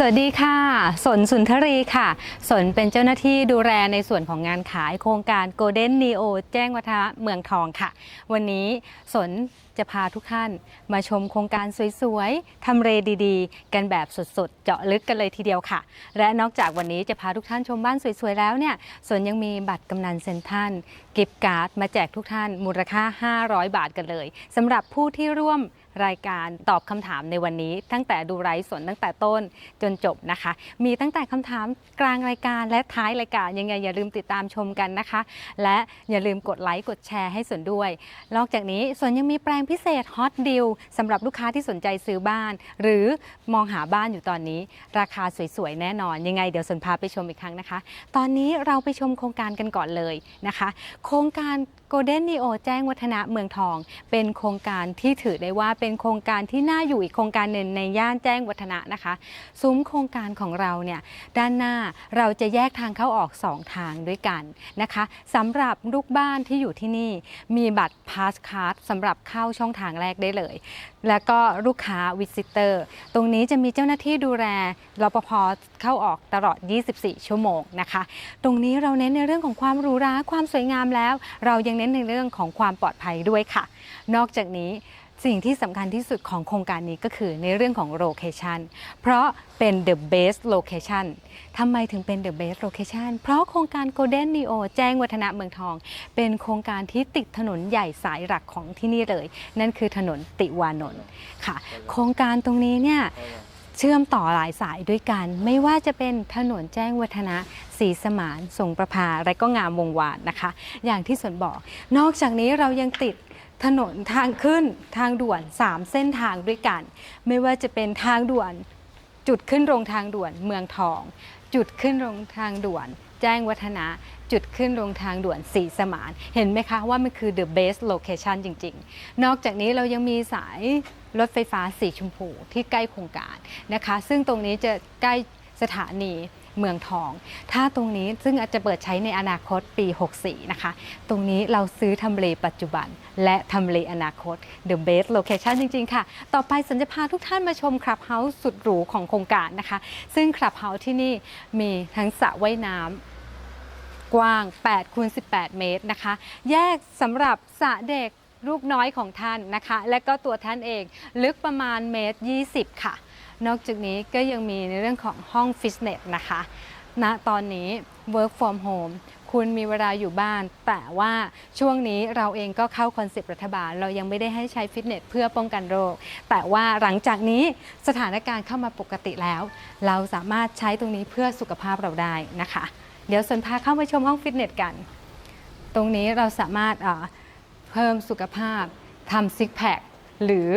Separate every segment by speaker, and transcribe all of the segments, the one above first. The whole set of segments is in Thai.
Speaker 1: สวัสดีค่ะ สนสุนทรีค่ะ สนเป็นเจ้าหน้าที่ดูแลในส่วนของงานขายโครงการ Golden Neo แจ้งวัฒนะเมืองทองค่ะ วันนี้สนจะพาทุกท่านมาชมโครงการสวยๆ ทำเลดีๆ กันแบบสดๆ เจาะลึกกันเลยทีเดียวค่ะ และนอกจากวันนี้จะพาทุกท่านชมบ้านสวยๆ แล้วเนี่ย สนยังมีบัตรกำนันเซ็นทันกิฟต์การ์ดมาแจกทุกท่านมูลค่า 500 บาทกันเลยสำหรับผู้ที่ร่วม รายการตอบคำถามในวันนี้ ตั้งแต่ดูไลฟ์สดตั้งแต่ต้นจนจบนะคะ มีตั้งแต่คำถามกลางรายการและท้ายรายการยังไงอย่าลืมติดตามชมกันนะคะ และอย่าลืมกดไลค์กดแชร์ให้สนด้วย นอกจากนี้สนยังมีแปลงพิเศษฮอตดิลสำหรับลูกค้าที่สนใจซื้อบ้าน หรือมองหาบ้านอยู่ตอนนี้ ราคาสวยๆแน่นอน ยังไงเดี๋ยวสนพาไปชมอีกครั้งนะคะ ตอนนี้เราไปชมโครงการกันก่อนเลยนะคะ โครงการ Golden Neo แจ้งวัฒนะเมืองทอง เป็นโครงการที่ถือได้ว่าเป็น็นโครงการที่น่าอยู่อีกโครงการหนึ่งในย่านแจ้งวัฒนะนะคะ ซุ้มโครงการของเราเนี่ยด้านหน้าเราจะแยกทางเข้าออก 2 ทางด้วยกันนะคะสำหรับลูกบ้านที่อยู่ที่นี่มีบัตรพาสคาร์ดสำหรับเข้าช่องทางแรกได้เลย แล้วก็ลูกค้าวิสิเตอร์ตรงนี้จะมีเจ้าหน้าที่ดูแลรปภเข้าออกตลอด 24 ชั่วโมงนะคะ ตรงนี้เราเน้นในเรื่องของความหรูหราความสวยงามแล้ว เรายังเน้นในเรื่องของความปลอดภัยด้วยค่ะ นอกจากนี้ สิ่งที่สำคัญที่สุดของโครงการนี้ก็คือในเรื่องของโลเคชันเพราะเป็น the best location ทำไมถึงเป็น the best location เพราะโครงการ Golden Neo แจ้งวัฒนะเมืองทอง เป็นโครงการที่ติดถนนใหญ่สายหลักของที่นี่เลย นั่นคือถนนติวานนท์ค่ะ โครงการตรงนี้เนี่ยเชื่อมต่อหลายสายด้วยกัน ไม่ว่าจะเป็นถนนแจ้งวัฒนะศรีสมานสงประภา และก็งามวงวานนะคะ อย่างที่สนบอก นอกจากนี้เรายังติด ถนนทางขึ้นทางด่วน 3 เส้นทางด้วยกัน ไม่ว่าจะเป็นทางด่วน จุดขึ้นโรงทางด่วนเมืองทอง จุดขึ้นโรงทางด่วน แจ้งวัฒนะ จุดขึ้นโรงทางด่วนสีสมาน เห็นไหมคะว่ามันคือ the best location จริง ๆ นอกจากนี้เรายังมีสายรถไฟฟ้าสีชมพูที่ใกล้โครงการนะคะ ซึ่งตรงนี้จะใกล้สถานี เมืองทอง ถ้าตรงนี้ซึ่งอาจจะเปิดใช้ในอนาคตปี 64 นะคะ ตรงนี้เราซื้อทำเลปัจจุบัน และทำเลอนาคต the best location จริง ๆ ค่ะ ต่อไปสัญจะพาทุกท่านมาชมคลับเฮาส์สุดหรูของโครงการนะคะ ซึ่งคลับเฮาส์ที่นี่มีทั้งสระว่ายน้ำกว้าง8คูณ18 เมตรนะคะ แยกสำหรับสระเด็กลูกน้อยของท่านนะคะ และก็ตัวท่านเองลึกประมาณเมตร 20 ค่ะ นอกจากนี้ก็ยังมีในเรื่องของห้องฟิตเนสนะคะณตอนนี้ work from home คุณมีเวลาอยู่บ้าน แต่ว่าช่วงนี้เราเองก็เข้าคอนเซปต์รัฐบาล เรายังไม่ได้ให้ใช้ฟิตเนสเพื่อป้องกันโรค แต่ว่าหลังจากนี้สถานการณ์เข้ามาปกติแล้ว เราสามารถใช้ตรงนี้เพื่อสุขภาพเราได้นะคะ เดี๋ยวสนพาเข้าไปชมห้องฟิตเนสกัน ตรงนี้เราสามารถเอ่อเพิ่มสุขภาพทำซิกแพคหรือ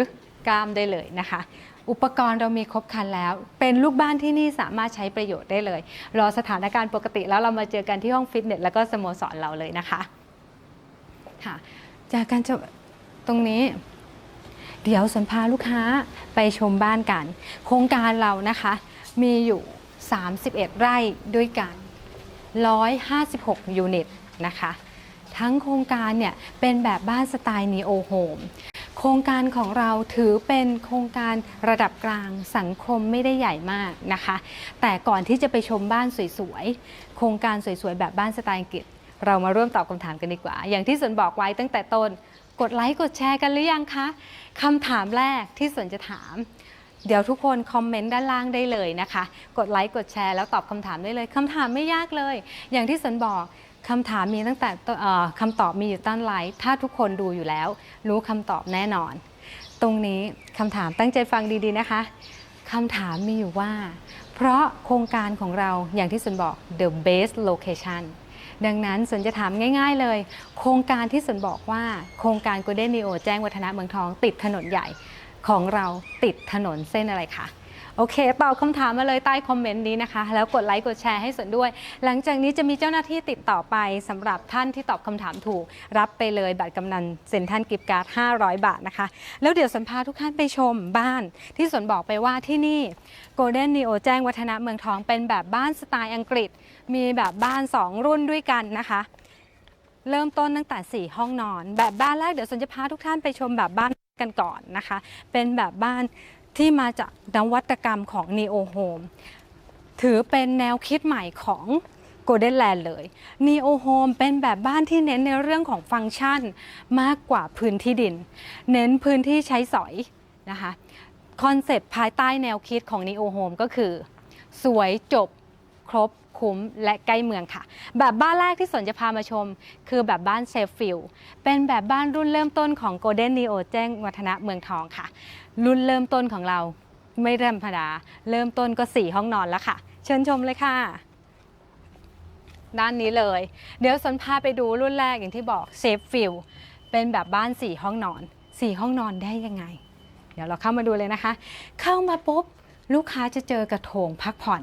Speaker 1: กล้ามได้เลยนะคะ อุปกรณ์เรามีครบครันแล้ว เป็นลูกบ้านที่นี่สามารถใช้ประโยชน์ได้เลย รอสถานการณ์ปกติแล้วเรามาเจอกันที่ห้องฟิตเนสแล้วก็สโมสรเราเลยนะคะค่ะจากการจะตรงนี้ เดี๋ยวสันพาลูกค้าไปชมบ้านกัน โครงการเรานะคะ มีอยู่ 31 ไร่ด้วยกัน 156 ยูนิตนะคะ ทั้งโครงการเนี่ยเป็นแบบบ้านสไตล์ Neo Home โครงการของเราถือเป็นโครงการระดับกลางสังคมไม่ได้ใหญ่มากนะคะ แต่ก่อนที่จะไปชมบ้านสวยๆ โครงการสวยๆ แบบบ้านสไตล์อังกฤษ เรามาร่วมตอบคำถามกันดีกว่า อย่างที่สนบอกไว้ตั้งแต่ต้นกดไลค์กดแชร์กันหรือยังคะคำถามแรกที่สนจะถาม เดี๋ยวทุกคนคอมเมนต์ด้านล่างได้เลยนะคะ กดไลค์กดแชร์แล้วตอบคำถามได้เลยคำถามไม่ยากเลย อย่างที่สนบอก คำถามมีตั้งแต่คำตอบมีอยู่ต้นไลค์ถ้าทุกคนดูอยู่แล้ว รู้คำตอบแน่นอน ตรงนี้คำถามตั้งใจฟังดีๆนะคะคำถามมีอยู่ว่า เพราะโครงการของเราอย่างที่สนบอก the best location ดังนั้นสนจะถามง่ายๆเลย โครงการที่สนบอกว่า โครงการ Golden Neo แจ้งวัฒนะเมืองทอง ติดถนนใหญ่ของเราติดถนนเส้นอะไรคะ โอเค ตอบคำถามมาเลยใต้คอมเมนต์นี้นะคะ แล้วกดไลค์กดแชร์ให้สนด้วย หลังจากนี้จะมีเจ้าหน้าที่ติดต่อไปสำหรับท่านที่ตอบคำถามถูก รับไปเลยบัตรกำนันเซ็นทันกิฟต์การ์ด500 บาทนะคะ แล้วเดี๋ยวสันพาทุกท่านไปชมบ้าน ที่สนบอกไปว่าที่นี่ Golden Neo แจ้งวัฒนะเมืองทองเป็นแบบบ้านสไตล์อังกฤษ มีแบบบ้าน 2 รุ่นด้วยกันนะคะเริ่มต้นตั้งแต่ 4 ห้องนอน แบบบ้านแรกเดี๋ยวสนจะพาทุกท่านไปชมแบบบ้านกันก่อนนะคะ เป็นแบบบ้าน ที่มาจากนวัตกรรมของ Neo Home ถือเป็นแนวคิดใหม่ของ Golden Land เลย Neo Home เป็นแบบบ้านที่เน้นในเรื่องของฟังก์ชันมากกว่าพื้นที่ดิน เน้นพื้นที่ใช้สอยนะคะคอนเซปต์ภายใต้แนวคิดของ Neo Home ก็คือ สวยจบครบคุ้มและใกล้เมืองค่ะ แบบบ้านแรกที่สนจะพามาชม คือแบบบ้านเซฟฟิลเป็นแบบบ้านรุ่นเริ่มต้นของ Golden Neo แจ้งวัฒนะเมืองทองค่ะ รุ่นเริ่มต้นของเราไม่ธรรมดา เริ่มต้นก็ 4 ห้องนอนแล้วค่ะ เชิญชมเลยค่ะ ด้านนี้เลย เดี๋ยวสนพาไปดูรุ่นแรกอย่างที่บอกเซฟฟิลเป็นแบบบ้าน 4 ห้องนอน 4 ห้องนอนได้ยังไง เดี๋ยวเราเข้ามาดูเลยนะคะ เข้ามาปุ๊บลูกค้าจะเจอกระโถงพักผ่อน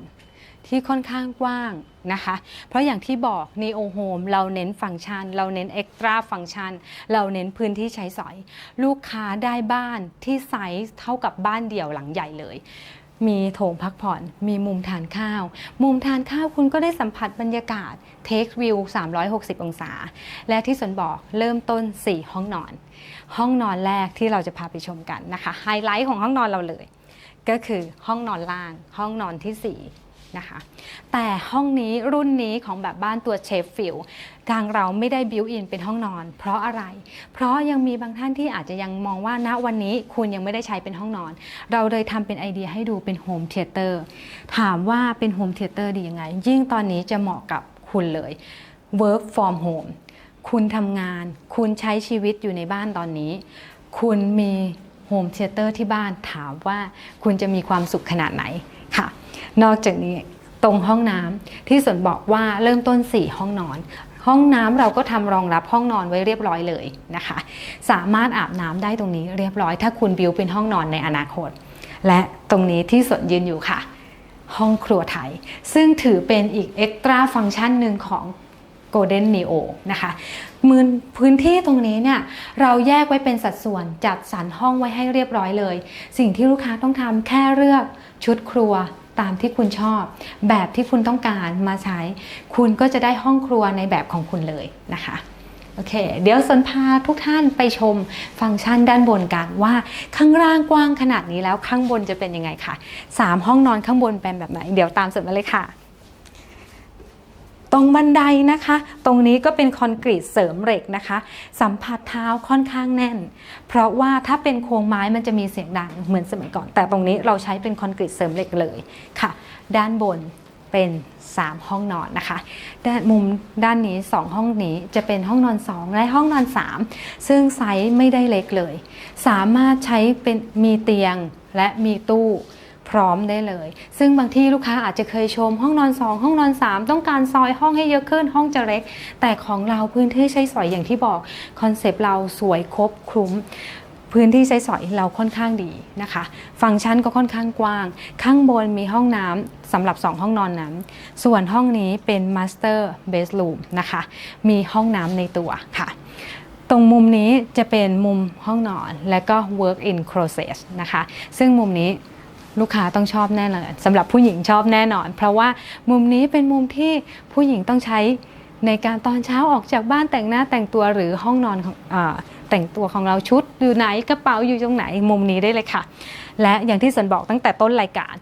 Speaker 1: ที่ค่อนข้างกว้างนะคะ เพราะอย่างที่บอก Neo Home เราเน้นฟังก์ชัน เราเน้น Extra ฟังก์ชัน เราเน้นพื้นที่ใช้สอย ลูกค้าได้บ้านที่ไซส์เท่ากับบ้านเดี่ยวหลังใหญ่เลยมีโถงพักผ่อน มีมุมทานข้าว มุมทานข้าวคุณก็ได้สัมผัสบรรยากาศ Take View 360 องศา และที่สนบอกเริ่มต้น 4 ห้องนอน ห้องนอนแรกที่เราจะพาไปชมกันนะคะ ไฮไลท์ของห้องนอนเราเลย ก็คือห้องนอนล่าง ห้องนอนที่ 4 นะคะ แต่ห้องนี้รุ่นนี้ของแบบบ้านตัวเชฟฟิลทางเราไม่ได้บิวอินเป็นห้องนอน เพราะอะไร เพราะยังมีบางท่านที่อาจจะยังมองว่าณวันนี้คุณยังไม่ได้ใช้เป็นห้องนอน เราเลยทำเป็นไอเดียให้ดูเป็นโฮมเทเตอร์ถามว่าเป็นโฮมเทเตอร์ดียังไง ยิ่งตอนนี้จะเหมาะกับคุณเลย work from home คุณทำงาน คุณใช้ชีวิตอยู่ในบ้านตอนนี้ คุณมีโฮมเทเตอร์ที่บ้านถามว่าคุณจะมีความสุขขนาดไหนค่ะ นอกจากนี้ตรงห้องน้ำที่สนบอกว่าเริ่มต้น 4 ห้องนอน ห้องน้ำเราก็ทำรองรับห้องนอนไว้เรียบร้อยเลยนะคะ สามารถอาบน้ำได้ตรงนี้เรียบร้อย ถ้าคุณบิวเป็นห้องนอนในอนาคต และตรงนี้ที่สนยืนอยู่ค่ะ ห้องครัวไทย ซึ่งถือเป็นอีกเอ็กตร้าฟังก์ชันหนึ่งของ Golden Neo นะคะมืนพื้นที่ตรงนี้เนี่ยเราแยกไว้เป็นสัดส่วนจัดสรรห้องไว้ให้เรียบร้อยเลย สิ่งที่ลูกค้าต้องทำแค่เลือกชุดครัว ตามที่คุณชอบ แบบที่คุณต้องการมาใช้ คุณก็จะได้ห้องครัวในแบบของคุณเลยนะคะโอเค เดี๋ยวสนพาทุกท่านไปชมฟังก์ชันด้านบนกันว่าข้างล่างกว้างขนาดนี้แล้วข้างบนจะเป็นยังไงค่ะสามห้องนอนข้างบนเป็นแบบไหน เดี๋ยวตามสนมาเลยค่ะ ตรงบันไดนะคะ ตรงนี้ก็เป็นคอนกรีตเสริมเหล็กนะคะ สัมผัสเท้าค่อนข้างแน่น เพราะว่าถ้าเป็นโครงไม้มันจะมีเสียงดังเหมือนสมัยก่อน แต่ตรงนี้เราใช้เป็นคอนกรีตเสริมเหล็กเลยค่ะ ด้านบนเป็น 3 ห้องนอนนะคะด้านมุมด้านนี้ 2 ห้องนี้จะเป็นห้องนอน 2 และห้องนอน 3 ซึ่งไซส์ไม่ได้เล็กเลย สามารถใช้เป็นมีเตียงและมีตู้ พร้อมได้เลย ซึ่งบางที่ลูกค้าอาจจะเคยชมห้องนอน 2 ห้องนอน 3 ต้องการซอยห้องให้เยอะขึ้นห้องจะเล็ก แต่ของเราพื้นที่ใช้สอยอย่างที่บอกคอนเซปต์เราสวยครบคลุมพื้นที่ใช้สอยเราค่อนข้างดีนะคะ ฟังก์ชันก็ค่อนข้างกว้าง ข้างบนมีห้องน้ำสำหรับ 2 ห้องนอนนั้น ส่วนห้องนี้เป็น Master Bedroom นะคะ มีห้องน้ำในตัวค่ะ ตรงมุมนี้จะเป็นมุมห้องนอน และก็ work in closet นะคะ ซึ่งมุมนี้ ลูกค้าต้องชอบแน่เลยสำหรับผู้หญิงชอบแน่นอน เพราะว่ามุมนี้เป็นมุมที่ผู้หญิงต้องใช้ในการตอนเช้าออกจากบ้านแต่งหน้าแต่งตัวหรือห้องนอนของอแต่งตัวของเราชุดอยู่ไหนกระเป๋าอยู่ตรงไหนมุมนี้ได้เลยค่ะ และอย่างที่สนบอกตั้งแต่ต้นรายการ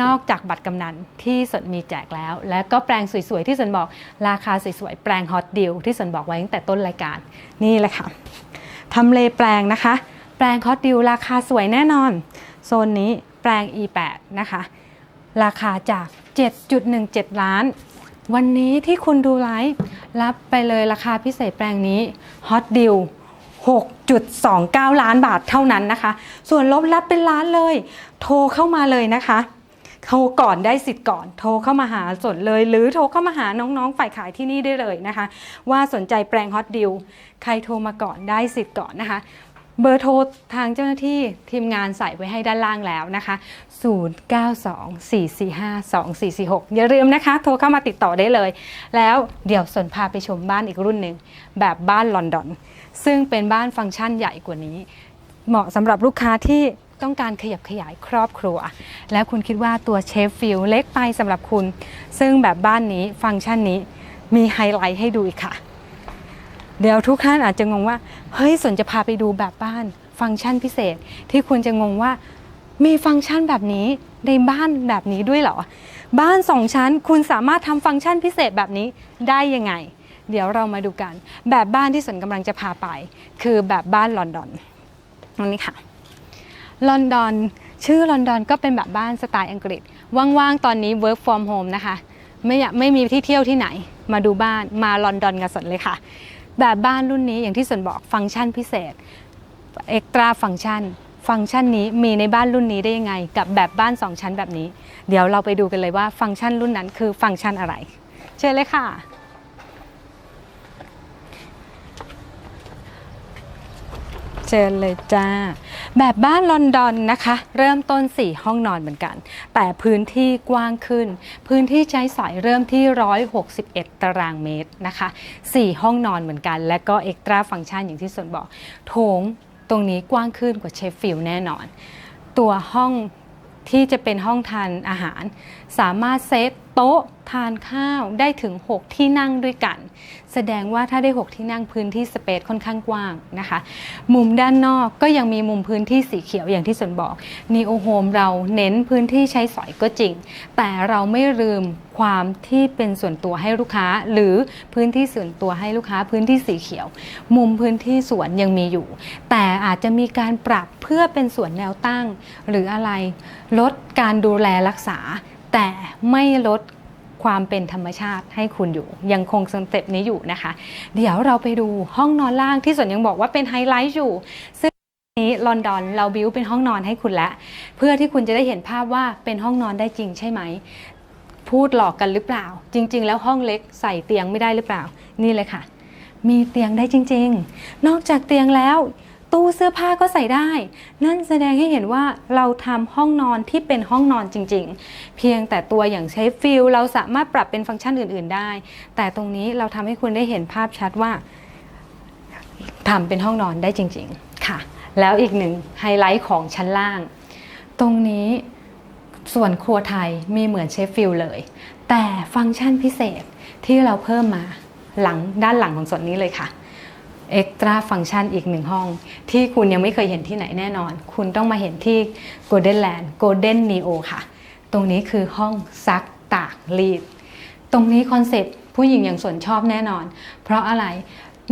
Speaker 1: นอกจากบัตรกำนันที่สนมีแจกแล้ว และก็แปลงสวยๆที่สนบอกราคาสวยๆแปลงฮอตดิลที่สนบอกไว้ตั้งแต่ต้นรายการนี่แหละค่ะทำเลแปลงนะคะ แปลงคอสดิวราคาสวยแน่นอน โซนนี้ แปลง E8 นะคะ ราคาจาก 7.17 ล้าน วันนี้ที่คุณดูไลฟ์รับไปเลยราคาพิเศษแปลงนี้ฮอตดิว6.29 ล้านบาทเท่านั้นนะคะ ส่วนลบรับเป็นล้านเลย โทรเข้ามาเลยนะคะ โทรก่อนได้สิทธิ์ก่อน โทรเข้ามาหาสนเลย หรือโทรเข้ามาหาน้องๆ ฝ่ายขายที่นี่ได้เลยนะคะ ว่าสนใจแปลงฮอตดิวใครโทรมาก่อนได้สิทธิ์ก่อนนะคะ เบอร์โทรทางเจ้าหน้าที่ทีมงานใส่ไว้ให้ด้านล่างแล้วนะคะ 0924452446 อย่าลืมนะคะ โทรเข้ามาติดต่อได้เลย แล้วเดี๋ยวสนพาไปชมบ้านอีกรุ่นหนึ่งแบบบ้านลอนดอน ซึ่งเป็นบ้านฟังก์ชันใหญ่กว่านี้ เหมาะสำหรับลูกค้าที่ต้องการขยับขยายครอบครัว แล้วคุณคิดว่าตัวเชฟฟิลเล็กไปสำหรับคุณ ซึ่งแบบบ้านนี้ฟังก์ชันนี้มีไฮไลท์ให้ดูอีกค่ะ เดี๋ยวทุกท่านอาจจะงงว่า เฮ้ยสนจะพาไปดูแบบบ้าน ฟังก์ชันพิเศษ ที่คุณจะงงว่า มีฟังก์ชันแบบนี้ในบ้านแบบนี้ด้วยเหรอ บ้านสองชั้นคุณสามารถทำฟังก์ชันพิเศษแบบนี้ได้ยังไง เดี๋ยวเรามาดูกัน แบบบ้านที่สนกำลังจะพาไป คือแบบบ้านลอนดอนตรงนี้ค่ะลอนดอนชื่อลอนดอนก็เป็นแบบบ้านสไตล์อังกฤษ ว่างๆ ตอนนี้ work from home นะคะ ไม่ไม่มีที่เที่ยวที่ไหน มาดูบ้านมาลอนดอนกันสนเลยค่ะ แบบบ้านรุ่นนี้อย่างที่สนบอกฟังก์ชันพิเศษเอ็กตราฟังก์ชัน ฟังก์ชันนี้มีในบ้านรุ่นนี้ได้ยังไง กับแบบบ้าน 2 ชั้นแบบนี้ เดี๋ยวเราไปดูกันเลยว่าฟังก์ชันรุ่นนั้นคือฟังก์ชันอะไร เชิญเลยค่ะ เชิญเลยจ้า แบบบ้านลอนดอนนะคะ เริ่มต้น 4 ห้องนอนเหมือนกัน แต่พื้นที่กว้างขึ้น พื้นที่ใช้สอยเริ่มที่ 161 ตารางเมตรนะคะ 4 ห้องนอนเหมือนกัน และก็เอ็กตร้าฟังก์ชันอย่างที่สนบอก โถงตรงนี้กว้างขึ้นกว่าเชฟฟิลด์แน่นอน ตัวห้องที่จะเป็นห้องทานอาหาร สามารถเซตโต๊ะทานข้าวได้ถึง 6 ที่นั่งด้วยกัน แสดงว่าถ้าได้ 6 ที่นั่งพื้นที่สเปซค่อนข้างกว้างนะคะ มุมด้านนอกก็ยังมีมุมพื้นที่สีเขียวอย่างที่สนบอก Neo Home เราเน้นพื้นที่ใช้สอยก็จริง แต่เราไม่ลืมความที่เป็นส่วนตัวให้ลูกค้า หรือพื้นที่ส่วนตัวให้ลูกค้าพื้นที่สีเขียว มุมพื้นที่สวนยังมีอยู่ แต่อาจจะมีการปรับเพื่อเป็นสวนแนวตั้ง หรืออะไรลดการดูแลรักษา แต่ไม่ลดความเป็นธรรมชาติให้คุณอยู่ ยังคงสเต็ปนี้อยู่นะคะ เดี๋ยวเราไปดูห้องนอนล่างที่ส่วนยังบอกว่าเป็นไฮไลท์อยู่ ซึ่งนี้ลอนดอนเราบิวเป็นห้องนอนให้คุณแล้วเพื่อที่คุณจะได้เห็นภาพว่าเป็นห้องนอนได้จริงใช่ไหม พูดหลอกกันหรือเปล่า จริง ๆ แล้วห้องเล็กใส่เตียงไม่ได้หรือเปล่า นี่เลยค่ะ มีเตียงได้จริง ๆ นอกจากเตียงแล้ว ตู้เสื้อผ้าก็ใส่ได้ นั่นแสดงให้เห็นว่าเราทำห้องนอนที่เป็นห้องนอนจริง ๆ เพียงแต่ตัวอย่างใช้ฟิลเราสามารถปรับเป็นฟังก์ชันอื่น ๆ ได้ แต่ตรงนี้เราทำให้คุณได้เห็นภาพชัดว่าทำเป็นห้องนอนได้จริง ๆ ค่ะ แล้วอีกหนึ่งไฮไลท์ของชั้นล่าง ตรงนี้ส่วนครัวไทยมีเหมือนเชฟฟิลด์เลย แต่ฟังก์ชันพิเศษที่เราเพิ่มมาหลังด้านหลังของส่วนนี้เลยค่ะ เอ็กตร้าฟังก์ชันอีกหนึ่งห้อง ที่คุณยังไม่เคยเห็นที่ไหนแน่นอน คุณต้องมาเห็นที่ Golden Land Golden Neo ค่ะ ตรงนี้คือห้องซักตากรีด ตรงนี้คอนเซปต์ผู้หญิงอย่างส่วนชอบแน่นอน เพราะอะไร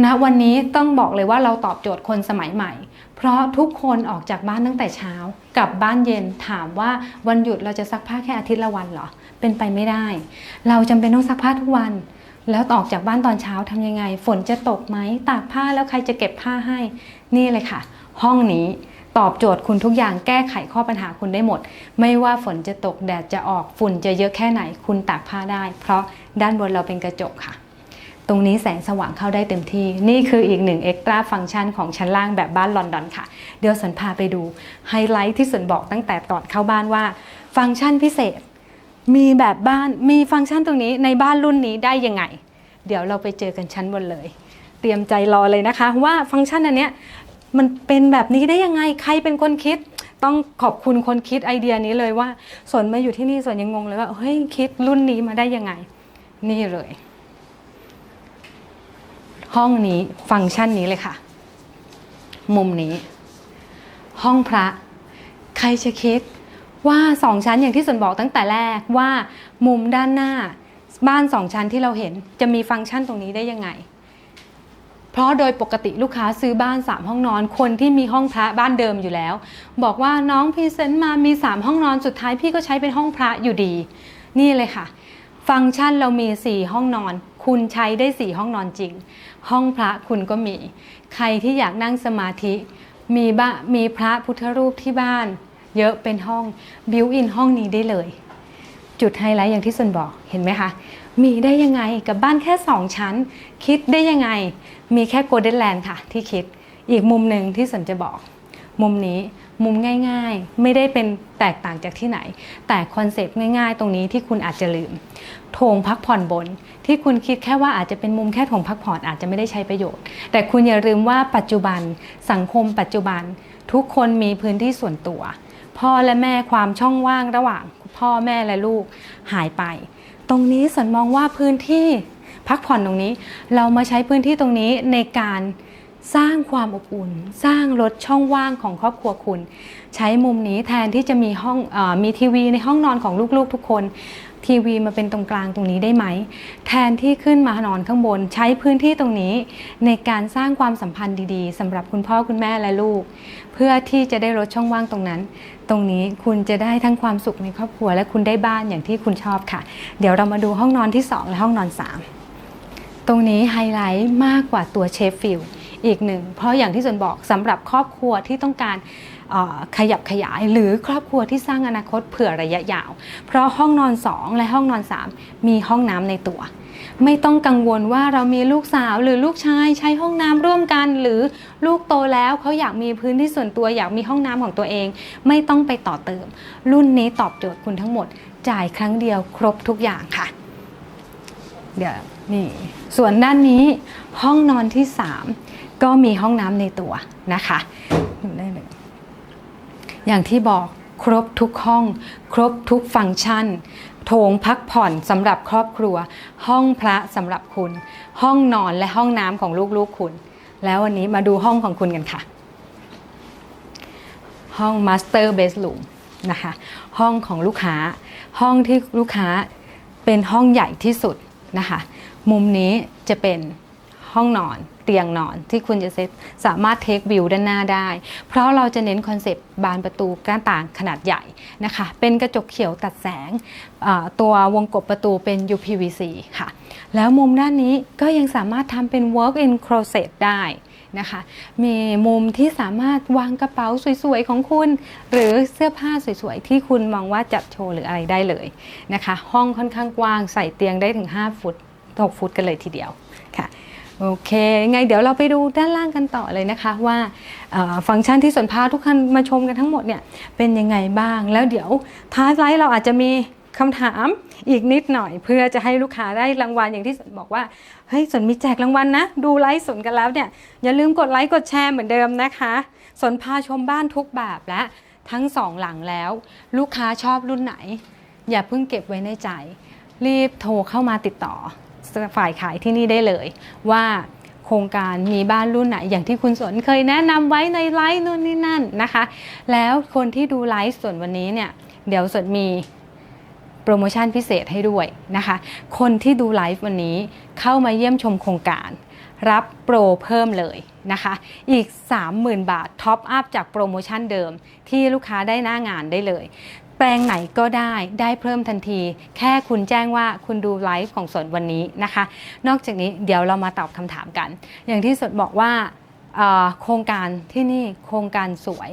Speaker 1: ณวันนี้ต้องบอกเลยว่าเราตอบโจทย์คนสมัยใหม่ เพราะทุกคนออกจากบ้านตั้งแต่เช้ากลับบ้านเย็นถามว่าวันหยุดเราจะซักผ้าแค่อาทิตย์ละวันเหรอ เป็นไปไม่ได้ เราจำเป็นต้องซักผ้าทุกวัน แล้วออกจากบ้านตอนเช้าทำยังไง ฝนจะตกไหมตากผ้าแล้วใครจะเก็บผ้าให้ นี่เลยค่ะ ห้องนี้ตอบโจทย์คุณทุกอย่างแก้ไขข้อปัญหาคุณได้หมด ไม่ว่าฝนจะตกแดดจะออกฝุ่นจะเยอะแค่ไหนคุณตากผ้าได้ เพราะด้านบนเราเป็นกระจกค่ะ ตรงนี้แสงสว่างเข้าได้เต็มที่ นี่คืออีกหนึ่งเอ็กตร้าฟังก์ชันของชั้นล่างแบบบ้านลอนดอนค่ะ เดี๋ยวสนพาไปดูไฮไลท์ที่สนบอกตั้งแต่ก่อนเข้าบ้านว่า ฟังก์ชันพิเศษ มีแบบบ้านมีฟังก์ชันตรงนี้ในบ้านรุ่นนี้ได้ยังไง เดี๋ยวเราไปเจอกันชั้นบนเลย เตรียมใจรอเลยนะคะ ว่าฟังก์ชันอันเนี้ยมันเป็นแบบนี้ได้ยังไงใครเป็นคนคิด ต้องขอบคุณคนคิดไอเดียนี้เลยว่าสนมาอยู่ที่นี่สนยังงงเลยว่าเฮ้ยคิดรุ่นนี้มาได้ยังไง นี่เลย ห้องนี้ฟังก์ชันนี้เลยค่ะ มุมนี้ ห้องพระ ใครจะคิด ว่าสองชั้นอย่างที่สนบอกตั้งแต่แรกว่ามุมด้านหน้า บ้านสองชั้นที่เราเห็นจะมีฟังก์ชันตรงนี้ได้ยังไง เพราะโดยปกติลูกค้าซื้อบ้าน 3 ห้องนอน คนที่มีห้องพระบ้านเดิมอยู่แล้ว บอกว่าน้องพรีเซนต์มามี 3 ห้องนอนสุดท้ายพี่ก็ใช้เป็นห้องพระอยู่ดี นี่เลยค่ะ ฟังก์ชันเรามี 4 ห้องนอน คุณใช้ได้ 4 ห้องนอนจริง ห้องพระคุณก็มี ใครที่อยากนั่งสมาธิ มีบ้ามีพระพุทธรูปที่บ้าน เยอะเป็นห้องบิวอินห้องนี้ได้เลย จุดไฮไลท์อย่างที่สนบอกเห็นไหมคะ มีได้ยังไงกับบ้านแค่ 2 ชั้น คิดได้ยังไง มีแค่โกลเด้นแลนด์ค่ะ ที่คิดอีกมุมหนึ่งที่สนจะบอก มุมนี้มุมง่ายๆ ไม่ได้เป็นแตกต่างจากที่ไหน แต่คอนเซปต์ง่ายๆ ตรงนี้ที่คุณอาจจะลืมโถงพักผ่อนบน ที่คุณคิดแค่ว่าอาจจะเป็นมุมแค่โถงพักผ่อนอาจจะไม่ได้ใช้ประโยชน์ แต่คุณอย่าลืมว่าปัจจุบันสังคมปัจจุบัน ทุกคนมีพื้นที่ส่วนตัว พ่อและแม่ความช่องว่างระหว่างพ่อแม่และลูกหายไป ตรงนี้สันมองว่าพื้นที่พักผ่อนตรงนี้ เรามาใช้พื้นที่ตรงนี้ในการสร้างความอบอุ่น สร้างลดช่องว่างของครอบครัวคุณ ใช้มุมนี้แทนที่จะมีห้องอมีทีวีในห้องนอนของลูกๆทุกคน ทีวีมาเป็นตรงกลางตรงนี้ได้ไหม แทนที่ขึ้นมานอนข้างบนใช้พื้นที่ตรงนี้ ในการสร้างความสัมพันธ์ดีๆสำหรับคุณพ่อคุณแม่และลูก เพื่อที่จะได้ลดช่องว่างตรงนั้น ตรงนี้คุณจะได้ทั้งความสุขในครอบครัว และคุณได้บ้านอย่างที่คุณชอบค่ะ เดี๋ยวเรามาดูห้องนอนที่ 2 และห้องนอน 3 ตรงนี้ไฮไลท์มากกว่าตัวเชฟฟิลด์อีกหนึ่ง เพราะอย่างที่ส่วนบอกสำหรับครอบครัวที่ต้องการ ขยับขยาย หรือครอบครัวที่สร้างอนาคตเผื่อระยะยาว เพราะห้องนอน 2 และห้องนอน 3 มีห้องน้ำในตัว ไม่ต้องกังวลว่าเรามีลูกสาวหรือลูกชายใช้ห้องน้ำร่วมกัน หรือลูกโตแล้วเขาอยากมีพื้นที่ส่วนตัวอยากมีห้องน้ำของตัวเอง ไม่ต้องไปต่อเติม รุ่นนี้ตอบโจทย์คุณทั้งหมด จ่ายครั้งเดียวครบทุกอย่างค่ะ เดี๋ยวนี่ส่วนด้านนี้ห้องนอนที่ 3 ก็มีห้องน้ำในตัวนะคะ อย่างที่บอกครบทุกห้อง ครบทุกฟังก์ชัน โถงพักผ่อนสำหรับครอบครัว ห้องพระสำหรับคุณ ห้องนอนและห้องน้ำของลูกๆคุณ แล้ววันนี้มาดูห้องของคุณกันค่ะ ห้อง Master Bedroom นะคะ ห้องของลูกค้า ห้องที่ลูกค้าเป็นห้องใหญ่ที่สุดนะคะ มุมนี้จะเป็นห้องนอน ตียงนอนที่คุณจะเซตสามารถเทควิวด้านหน้าได้ เพราะเราจะเน้นคอนเซปต์บานประตูหน้านต่างขนาดใหญ่นะคะ เป็นกระจกเขียวตัดแสง ตัววงกบประตูเป็น UPVC ค่ะ แล้วมุมด้านนี้ก็ยังสามารถทำเป็น walk-in closet ได้นะคะ มีมุมที่สามารถวางกระเป๋าสวยๆของคุณ หรือเสื้อผ้าสวยๆที่คุณมองว่าจัดโชว์หรืออะไรได้เลยนะคะ ห้องค่อนข้างกว้างใส่เตียงได้ถึง 5 ฟุต6ฟุตกันเลยทีเดียวค่ะ โอเคไงเดี๋ยวเราไปดูด้านล่างกันต่อเลยนะคะว่าฟังก์ชันที่ส่วนพาทุกคันมาชมกันทั้งหมดเนี่ยเป็นยังไงบ้าง แล้วเดี๋ยวท้ายไลฟ์เราอาจจะมีคำถามอีกนิดหน่อย เพื่อจะให้ลูกค้าได้รางวัลอย่างที่สนบอกว่าเฮ้ยสนมีแจกรางวัลนะ ดูไลฟ์สนกันแล้วเนี่ยอย่าลืมกดไลค์กดแชร์เหมือนเดิมนะคะสนพาชมบ้านทุกแบบและทั้งสองหลังแล้ว ลูกค้าชอบรุ่นไหน อย่าเพิ่งเก็บไว้ในใจ รีบโทรเข้ามาติดต่อ ฝ่ายขายที่นี่ได้เลย ว่าโครงการมีบ้านรุ่นไหนอย่างที่คุณสนเคยแนะนำไว้ในไลฟ์นู่นนี่นั่นนะคะ แล้วคนที่ดูไลฟ์ส่วนวันนี้เนี่ยเดี๋ยวสนมีโปรโมชั่นพิเศษให้ด้วยนะคะ คนที่ดูไลฟ์วันนี้เข้ามาเยี่ยมชมโครงการ รับโปรเพิ่มเลยนะคะ อีก 30,000 บาทท็อปอัพจากโปรโมชั่นเดิมที่ลูกค้าได้หน้างานได้เลย แปลงไหนก็ได้ได้เพิ่มทันที แค่คุณแจ้งว่าคุณดูไลฟ์ของสนวันนี้นะคะ นอกจากนี้เดี๋ยวเรามาตอบคำถามกัน อย่างที่สนบอกว่าโครงการที่นี่โครงการสวย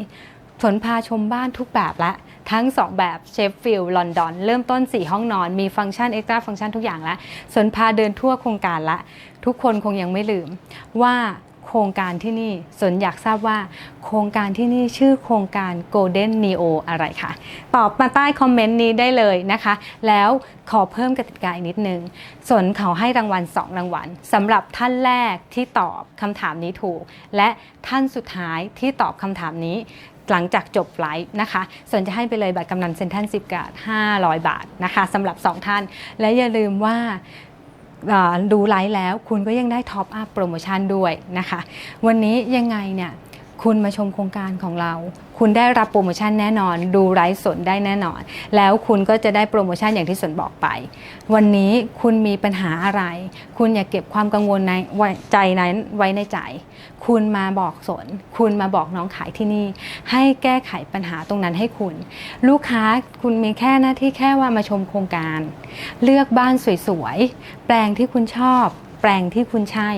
Speaker 1: สนพาชมบ้านทุกแบบและทั้ง 2 แบบเชฟฟิลด์ลอนดอนเริ่มต้น 4 ห้องนอน มีฟังก์ชันเอ็กซ์ตร้าฟังก์ชันทุกอย่างแล้วสนพาเดินทั่วโครงการละ ทุกคนคงยังไม่ลืมว่า โครงการที่นี่สนอยากทราบว่า โครงการที่นี่ชื่อโครงการ Golden Neo อะไรคะตอบมาใต้คอมเมนต์นี้ได้เลยนะคะ แล้วขอเพิ่มกติกาอีกนิดนึงสนเขาให้รางวัล 2 รางวัลสำหรับท่านแรกที่ตอบคำถามนี้ถูก และท่านสุดท้ายที่ตอบคำถามนี้หลังจากจบไลฟ์นะคะส่วนจะให้ไปเลยบัตรกำนันเซ็นทรัลสิบกาด500 บาทนะคะสำหรับ 2 ท่าน และอย่าลืมว่า ดูไลฟ์แล้วคุณก็ยังได้ท็อปอัพโปรโมชั่นด้วยนะคะ วันนี้ยังไงเนี่ย คุณมาชมโครงการของเรา คุณได้รับโปรโมชั่นแน่นอน ดูไลฟ์สดได้แน่นอน แล้วคุณก็จะได้โปรโมชั่นอย่างที่สนบอกไป วันนี้คุณมีปัญหาอะไร คุณอย่าเก็บความกังวลในใจนั้นไว้ในใจ คุณมาบอกสน คุณมาบอกน้องขายที่นี่ ให้แก้ไขปัญหาตรงนั้นให้คุณ ลูกค้าคุณมีแค่หน้าที่แค่ว่ามาชมโครงการ เลือกบ้านสวยๆ แปลงที่คุณชอบ แปลงที่คุณใช่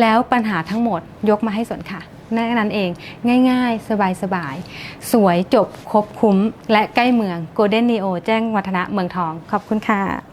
Speaker 1: แล้วปัญหาทั้งหมดยกมาให้สนค่ะ นั่นนั้นเอง ง่ายๆ สบายๆ สวยจบครบคุ้ม และใกล้เมืองโกลเด้นนีโอแจ้งวัฒนะเมืองทอง ขอบคุณค่ะ